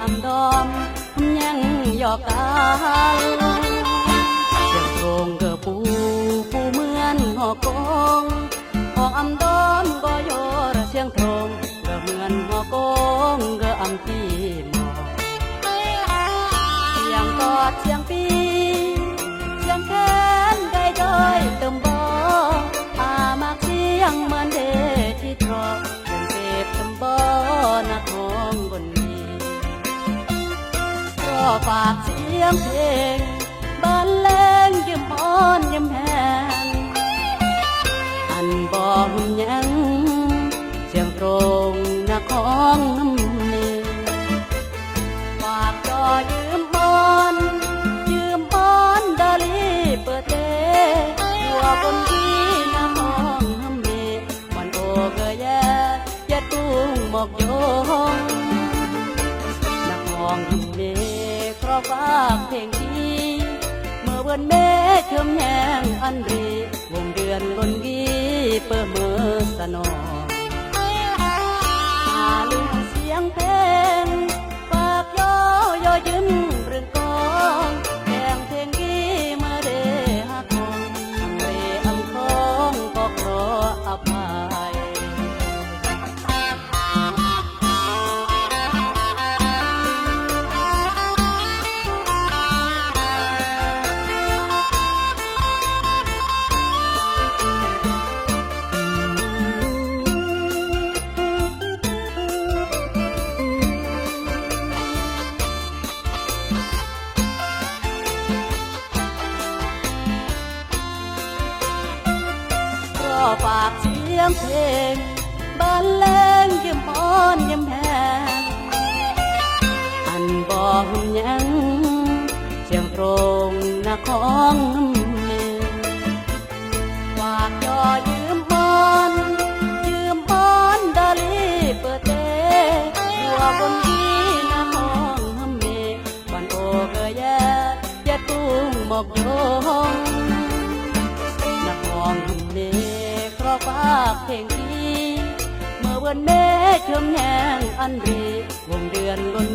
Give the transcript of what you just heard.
อำดอมยังหยอกกันเสียงโรงเกอปูปูเหมือนหอกงหอกอำดอมก็โยระเสียงตรงเกอเหมือนหอกงเกออำตีหมอกเสี ฝากเสียงเพลงบรรเลงยืมอ่อนยืมแหนอันบอกยังเสียงตรงนะของน้ำเนฝากจอยืมอ่อนยืมอ่อนดาลีเปิดเตหัวบนที่น้ำห้องน้ำเนวันโอเกยแย่ยัดตุ้งหมอกโยงนักมอง ราะฝากเพลงดีเมื่อวันเมเชื่อมแยงอันรี ฝากเสียงเพลงบรรเลงยืมอ่อนยืมแหนอันบอกยังเสียงตรงนะของน้ำเนฝากยอยืมอ่อนยืมอ่อนดาลีเปิดเตหัวบนที่นะของน้ำเนวันโอเกยแย่ยัดตุ้งหมอกโยากเพลงดี เมื่อวันเมฆเชื่อมแยงอันรีวงเดือนบน